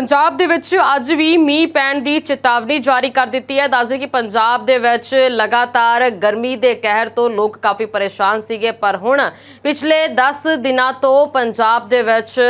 ਪੰਜਾਬ ਦੇ ਵਿੱਚ ਅੱਜ ਵੀ ਮੀਂਹ ਪੈਣ ਦੀ ਚੇਤਾਵਨੀ ਜਾਰੀ ਕਰ ਦਿੱਤੀ ਹੈ। ਦੱਸਦੇ ਕਿ ਪੰਜਾਬ ਦੇ ਵਿੱਚ ਲਗਾਤਾਰ ਗਰਮੀ ਦੇ ਕਹਿਰ ਤੋਂ ਲੋਕ ਕਾਫੀ ਪਰੇਸ਼ਾਨ ਸੀਗੇ, ਪਰ ਹੁਣ ਪਿਛਲੇ 10 ਦਿਨਾਂ ਤੋਂ ਪੰਜਾਬ ਦੇ ਵਿੱਚ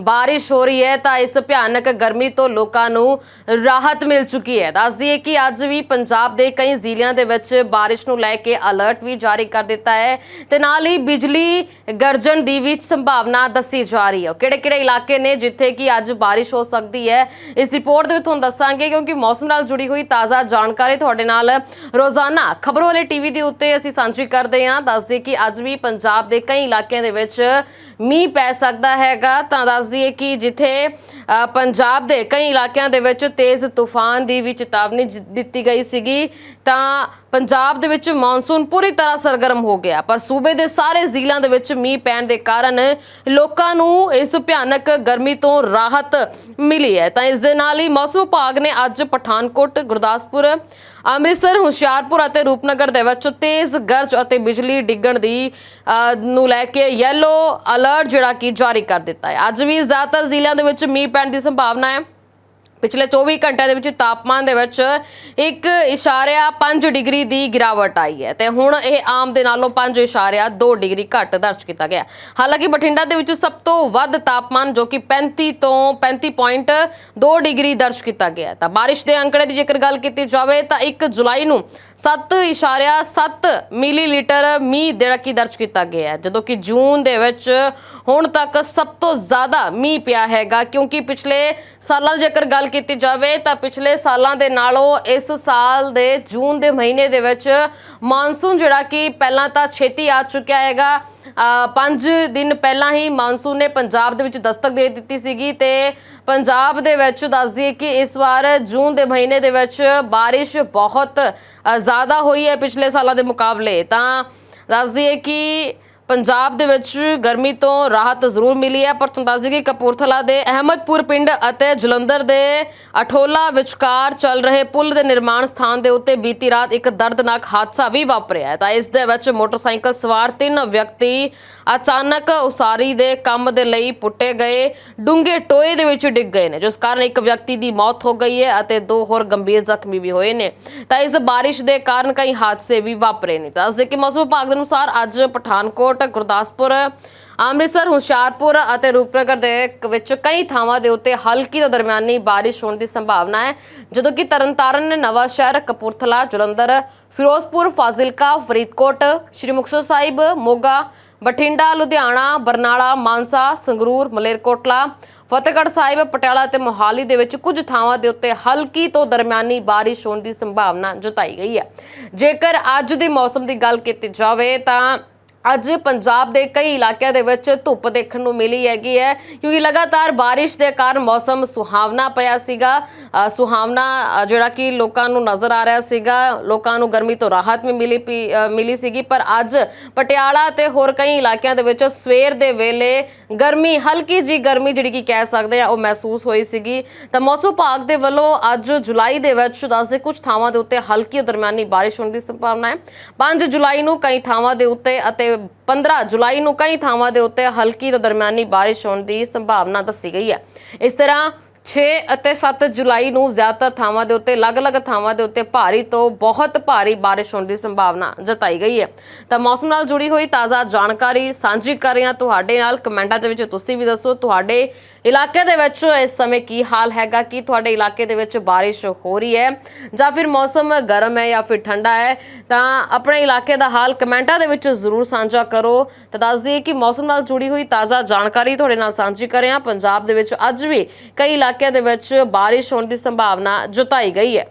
ਬਾਰਿਸ਼ ਹੋ ਰਹੀ ਹੈ ਤਾਂ ਇਸ ਭਿਆਨਕ ਗਰਮੀ ਤੋਂ ਲੋਕਾਂ ਨੂੰ ਰਾਹਤ ਮਿਲ ਚੁੱਕੀ ਹੈ। ਦੱਸਦੀ ਹੈ ਕਿ ਅੱਜ ਵੀ ਪੰਜਾਬ ਦੇ ਕਈ ਜ਼ਿਲ੍ਹਿਆਂ ਦੇ ਵਿੱਚ ਬਾਰਿਸ਼ ਨੂੰ ਲੈ ਕੇ ਅਲਰਟ ਵੀ ਜਾਰੀ ਕਰ ਦਿੱਤਾ ਹੈ ਤੇ ਨਾਲ ਹੀ ਬਿਜਲੀ ਗਰਜਣ ਦੀ ਵੀ ਸੰਭਾਵਨਾ ਦੱਸੀ ਜਾ ਰਹੀ ਹੈ। ਕਿਹੜੇ ਕਿਹੜੇ ਇਲਾਕੇ ਨੇ ਜਿੱਥੇ ਕਿ ਅੱਜ ਬਾਰਿਸ਼ ਹੋ ਸਕਦੀ ਹੈ। ਇਸ ਰਿਪੋਰਟ ਦੇ ਵਿੱਚ ਤੁਹਾਨੂੰ ਦੱਸਾਂਗੇ ਕਿਉਂਕਿ ਮੌਸਮ ਨਾਲ ਜੁੜੀ ਹੋਈ ਤਾਜ਼ਾ ਜਾਣਕਾਰੀ ਤੁਹਾਡੇ ਨਾਲ ਰੋਜ਼ਾਨਾ ਖਬਰ ਵਾਲੇ ਟੀਵੀ ਦੇ ਉੱਤੇ ਅਸੀਂ ਸਾਂਝੀ ਕਰਦੇ ਹਾਂ। ਦੱਸਦੇ ਕਿ ਅੱਜ ਵੀ ਪੰਜਾਬ ਦੇ ਕਈ ਇਲਾਕਿਆਂ ਦੇ ਵਿੱਚ ਮੀਂਹ ਪੈ ਸਕਦਾ ਹੈਗਾ। ਤਾਂ ਦੱਸ ਦਈਏ ਕਿ ਜਿੱਥੇ ਪੰਜਾਬ ਦੇ ਕਈ ਇਲਾਕਿਆਂ ਦੇ ਵਿੱਚ ਤੇਜ਼ ਤੂਫਾਨ ਦੀ ਵੀ ਚੇਤਾਵਨੀ ਦਿੱਤੀ ਗਈ ਸੀਗੀ। ਤਾਂ ਪੰਜਾਬ ਦੇ ਵਿੱਚ ਮੌਨਸੂਨ ਪੂਰੀ ਤਰ੍ਹਾਂ ਸਰਗਰਮ ਹੋ ਗਿਆ। ਪਰ ਸੂਬੇ ਦੇ ਸਾਰੇ ਜ਼ਿਲ੍ਹਿਆਂ ਦੇ ਵਿੱਚ ਮੀਂਹ ਪੈਣ ਦੇ ਕਾਰਨ ਲੋਕਾਂ ਨੂੰ ਇਸ ਭਿਆਨਕ ਗਰਮੀ ਤੋਂ ਰਾਹਤ ਮਿਲੀ ਹੈ। ਤਾਂ ਇਸ ਦੇ ਨਾਲ ਹੀ ਮੌਸਮ ਵਿਭਾਗ ਨੇ ਅੱਜ ਪਠਾਨਕੋਟ, ਗੁਰਦਾਸਪੁਰ, ਅੰਮ੍ਰਿਤਸਰ, ਹੁਸ਼ਿਆਰਪੁਰ ਅਤੇ ਰੂਪਨਗਰ ਦੇ ਵਿੱਚ ਤੇਜ਼ ਗਰਜ ਅਤੇ ਬਿਜਲੀ ਡਿੱਗਣ ਦੀ ਨੂੰ ਲੈ ਕੇ ਯੈਲੋ ਅਲਰਟ ਜਿਹੜਾ ਕਿ ਜਾਰੀ ਕਰ ਦਿੱਤਾ ਹੈ। ਅੱਜ ਵੀ ਜ਼ਿਆਦਾਤਰ ਜ਼ਿਲ੍ਹਿਆਂ ਦੇ ਵਿੱਚ ਮੀਂਹ ਪੈਣ ਦੀ ਸੰਭਾਵਨਾ ਹੈ। ਪਿਛਲੇ 24 ਘੰਟਿਆਂ ਦੇ ਵਿੱਚ ਤਾਪਮਾਨ ਦੇ ਵਿੱਚ 1.5 ਡਿਗਰੀ ਦੀ ਗਿਰਾਵਟ ਆਈ ਹੈ ਤੇ ਹੁਣ ਇਹ ਆਮ ਦੇ ਨਾਲੋਂ 5.2 ਡਿਗਰੀ ਘੱਟ ਦਰਜ ਕੀਤਾ ਗਿਆ। ਹਾਲਾਂਕਿ ਬਠਿੰਡਾ ਦੇ ਵਿੱਚ ਸਭ ਤੋਂ ਵੱਧ ਤਾਪਮਾਨ ਜੋ ਕਿ 35 ਤੋਂ 35.2 ਡਿਗਰੀ ਦਰਜ ਕੀਤਾ ਗਿਆ ਤਾਂ ਬਾਰਿਸ਼ ਦੇ ਅੰਕੜੇ ਦੀ ਜੇਕਰ ਗੱਲ ਕੀਤੀ ਜਾਵੇ ਤਾਂ 1 ਜੁਲਾਈ ਨੂੰ 7.7 ਮਿਲੀਲੀਟਰ ਮੀਂਹ ਜਿਹੜਾ ਕਿ ਦਰਜ ਕੀਤਾ ਗਿਆ ਹੈ। ਜਦੋਂ ਕਿ ਜੂਨ ਦੇ ਵਿੱਚ ਹੁਣ ਤੱਕ ਸਭ ਤੋਂ ਜ਼ਿਆਦਾ ਮੀਂਹ ਪਿਆ ਹੈਗਾ, ਕਿਉਂਕਿ ਪਿਛਲੇ ਸਾਲਾਂ ਦੀ ਜੇਕਰ ਗੱਲ ਕੀਤੀ ਜਾਵੇ ਤਾਂ ਪਿਛਲੇ ਸਾਲਾਂ ਦੇ ਨਾਲੋਂ ਇਸ ਸਾਲ ਦੇ ਜੂਨ ਦੇ ਮਹੀਨੇ ਦੇ ਵਿੱਚ ਮਾਨਸੂਨ ਜਿਹੜਾ ਕਿ ਪਹਿਲਾਂ ਤਾਂ ਛੇਤੀ ਆ ਚੁੱਕਿਆ ਹੈਗਾ। ਅ, ਪੰਜ ਦਿਨ ਪਹਿਲਾਂ ਹੀ ਮਾਨਸੂਨ ਨੇ ਪੰਜਾਬ ਦੇ ਵਿੱਚ ਦਸਤਕ ਦੇ ਦਿੱਤੀ ਸੀਗੀ ਤੇ ਪੰਜਾਬ ਦੇ ਵਿੱਚ ਦੱਸ ਦਈਏ ਕਿ ਇਸ ਵਾਰ ਜੂਨ ਦੇ ਮਹੀਨੇ ਦੇ ਵਿੱਚ ਬਾਰਿਸ਼ ਬਹੁਤ ਜ਼ਿਆਦਾ ਹੋਈ ਹੈ ਪਿਛਲੇ ਸਾਲਾਂ ਦੇ ਮੁਕਾਬਲੇ। ਤਾਂ ਦੱਸ ਦਈਏ ਕਿ ਪੰਜਾਬ ਦੇ ਵਿੱਚ ਗਰਮੀ ਤੋਂ ਰਾਹਤ ਜ਼ਰੂਰ ਮਿਲੀ ਹੈ, ਪਰ ਤੁਹਾਨੂੰ ਦੱਸ ਕਿ ਕਪੂਰਥਲਾ ਦੇ ਅਹਿਮਦਪੁਰ ਪਿੰਡ ਅਤੇ ਜਲੰਧਰ ਦੇ ਅਠੋਲਾ ਵਿਚਕਾਰ ਚੱਲ ਰਹੇ ਪੁਲ ਦੇ ਨਿਰਮਾਣ ਸਥਾਨ ਦੇ ਉੱਤੇ ਬੀਤੀ ਰਾਤ ਇੱਕ ਦਰਦਨਾਕ ਹਾਦਸਾ ਵੀ ਵਾਪਰਿਆ ਤਾਂ ਇਸ ਦੇ ਵਿੱਚ ਮੋਟਰਸਾਈਕਲ ਸਵਾਰ ਤਿੰਨ ਵਿਅਕਤੀ ਅਚਾਨਕ ਉਸਾਰੀ ਦੇ ਕੰਮ ਦੇ ਲਈ ਪੁੱਟੇ ਗਏ, ਡੂੰਘੇ ਟੋਏ ਦੇ ਵਿੱਚ ਡਿੱਗ ਗਏ ਨੇ, ਜਿਸ ਕਾਰਨ ਇੱਕ ਵਿਅਕਤੀ ਦੀ ਮੌਤ ਹੋ ਗਈ ਹੈ ਅਤੇ ਦੋ ਹੋਰ ਗੰਭੀਰ ਜ਼ਖਮੀ ਵੀ ਹੋਏ ਨੇ। ਤਾਂ ਇਸ ਬਾਰਿਸ਼ ਦੇ ਕਾਰਨ ਕਈ ਹਾਦਸੇ ਵੀ ਵਾਪਰੇ ਨੇ। ਤਾਂ ਦੱਸਦੇ ਕਿ ਮੌਸਮ ਵਿਭਾਗ ਦੇ ਅਨੁਸਾਰ ਅੱਜ ਪਠਾਨਕੋਟ ਗੁਰਦਾਸਪੁਰ, ਅੰਮ੍ਰਿਤਸਰ, ਹੁਸ਼ਿਆਰਪੁਰ ਅਤੇ ਰੂਪਨਗਰ ਦੇ ਵਿੱਚ ਕਈ ਥਾਵਾਂ ਦੇ ਉੱਤੇ ਹਲਕੀ ਤੋਂ ਦਰਮਿਆਨੀ ਬਾਰਿਸ਼ ਹੋਣ ਦੀ ਸੰਭਾਵਨਾ ਹੈ। ਜਦੋਂ ਕਿ ਤਰਨਤਾਰਨ ਨਵਾਂ ਸ਼ਹਿਰ ਕਪੂਰਥਲਾ, ਜਲੰਧਰ, ਫਿਰੋਜ਼ਪੁਰ, ਫਾਜ਼ਿਲਕਾ, ਫਰੀਦਕੋਟ, ਸ਼੍ਰੀ ਮੁਕਤਸਰ ਸਾਹਿਬ, ਮੋਗਾ, ਬਠਿੰਡਾ, ਲੁਧਿਆਣਾ, ਬਰਨਾਲਾ, ਮਾਨਸਾ, ਸੰਗਰੂਰ, ਮਲੇਰਕੋਟਲਾ, ਫਤਿਹਗੜ੍ਹ ਸਾਹਿਬ, ਪਟਿਆਲਾ ਤੇ ਮੋਹਾਲੀ ਦੇ ਵਿੱਚ ਕੁਝ ਥਾਵਾਂ ਦੇ ਉੱਤੇ ਹਲਕੀ ਤੋਂ ਦਰਮਿਆਨੀ ਬਾਰਿਸ਼ ਹੋਣ ਦੀ ਸੰਭਾਵਨਾ ਜਤਾਈ ਗਈ ਹੈ। ਜੇਕਰ ਅੱਜ ਦੇ ਮੌਸਮ ਦੀ ਗੱਲ ਕੀਤੀ ਜਾਵੇ ਤਾਂ ਅੱਜ ਪੰਜਾਬ ਦੇ ਕਈ ਇਲਾਕਿਆਂ ਦੇ ਵਿੱਚ ਧੁੱਪ ਦੇਖਣ ਨੂੰ ਮਿਲੀ ਹੈਗੀ ਹੈ, ਕਿਉਂਕਿ ਲਗਾਤਾਰ ਬਾਰਿਸ਼ ਦੇ ਕਾਰਨ ਮੌਸਮ ਸੁਹਾਵਣਾ ਪਿਆ ਸੀਗਾ। ਸੁਹਾਵਣਾ ਜਿਹੜਾ ਕਿ ਲੋਕਾਂ ਨੂੰ ਨਜ਼ਰ ਆ ਰਿਹਾ ਸੀਗਾ, ਲੋਕਾਂ ਨੂੰ ਗਰਮੀ ਤੋਂ ਰਾਹਤ ਵੀ ਮਿਲੀ ਪਈ- ਮਿਲੀ ਸੀਗੀ, ਪਰ ਅੱਜ ਪਟਿਆਲਾ ਤੇ ਹੋਰ ਕਈ ਇਲਾਕਿਆਂ ਦੇ ਵਿੱਚ ਸਵੇਰ ਦੇ ਵੇਲੇ ਗਰਮੀ, ਹਲਕੀ ਜੀ ਗਰਮੀ ਜਿਹੜੀ ਕਿ ਕਹਿ ਸਕਦੇ ਆ, ਉਹ ਮਹਿਸੂਸ ਹੋਈ ਸੀਗੀ। ਤਾਂ ਮੌਸਮ ਵਿਭਾਗ ਦੇ ਵੱਲੋਂ ਅੱਜ ਜੁਲਾਈ ਦੇ ਵਿੱਚ ਦੱਸਦੇ ਕੁਝ ਥਾਵਾਂ ਦੇ ਉੱਤੇ ਹਲਕੀ ਤੋਂ ਦਰਮਿਆਨੀ ਬਾਰਿਸ਼ ਹੋਣ ਦੀ ਸੰਭਾਵਨਾ ਹੈ। 5 ਜੁਲਾਈ ਨੂੰ ਕਈ ਥਾਵਾਂ ਦੇ ਉੱਤੇ ਅਤੇ 15 ਜੁਲਾਈ ਨੂੰ ਕਈ ਥਾਵਾਂ ਦੇ ਉੱਤੇ ਹਲਕੀ ਤੋਂ ਦਰਮਿਆਨੀ ਬਾਰਿਸ਼ ਹੋਣ ਦੀ ਸੰਭਾਵਨਾ ਦੱਸੀ ਗਈ ਹੈ। ਇਸ ਤਰ੍ਹਾਂ 6 ਅਤੇ 7 ਜੁਲਾਈ ਨੂੰ ਜ਼ਿਆਦਾਤਰ ਥਾਵਾਂ ਦੇ ਉੱਤੇ, ਅਲੱਗ-ਅਲੱਗ ਥਾਵਾਂ ਦੇ ਉੱਤੇ ਭਾਰੀ ਤੋਂ ਬਹੁਤ ਭਾਰੀ ਬਾਰਿਸ਼ ਹੋਣ ਦੀ ਸੰਭਾਵਨਾ ਜਤਾਈ ਗਈ ਹੈ। ਤਾਂ ਮੌਸਮ ਨਾਲ ਜੁੜੀ ਹੋਈ ਤਾਜ਼ਾ ਜਾਣਕਾਰੀ ਸਾਂਝੀ ਕਰ ਰਹੇ ਹਾਂ ਤੁਹਾਡੇ ਨਾਲ। ਕਮੈਂਟਾਂ ਦੇ ਵਿੱਚ ਤੁਸੀਂ ਵੀ ਦੱਸੋ ਤੁਹਾਡੇ ਇਲਾਕੇ ਦੇ ਵਿੱਚ ਇਸ ਸਮੇਂ ਕੀ ਹਾਲ ਹੈਗਾ, ਕਿ ਤੁਹਾਡੇ ਇਲਾਕੇ ਦੇ ਵਿੱਚ ਬਾਰਿਸ਼ ਹੋ ਰਹੀ ਹੈ, ਜਾਂ ਫਿਰ ਮੌਸਮ ਗਰਮ ਹੈ ਜਾਂ ਫਿਰ ਠੰਡਾ ਹੈ। ਤਾਂ ਆਪਣੇ ਇਲਾਕੇ ਦਾ ਹਾਲ ਕਮੈਂਟਾਂ ਦੇ ਵਿੱਚ ਜ਼ਰੂਰ ਸਾਂਝਾ ਕਰੋ। ਤਾਂ ਦੱਸ ਦਈਏ ਕਿ ਮੌਸਮ ਨਾਲ ਜੁੜੀ ਹੋਈ ਤਾਜ਼ਾ ਜਾਣਕਾਰੀ ਤੁਹਾਡੇ ਨਾਲ ਸਾਂਝੀ ਕਰ ਰਹੇ ਹਾਂ। ਪੰਜਾਬ ਦੇ ਵਿੱਚ ਅੱਜ ਵੀ ਕਈ ਇਲਾਕਿਆਂ ਦੇ ਵਿੱਚ ਬਾਰਿਸ਼ ਹੋਣ ਦੀ ਸੰਭਾਵਨਾ ਜਤਾਈ ਗਈ ਹੈ।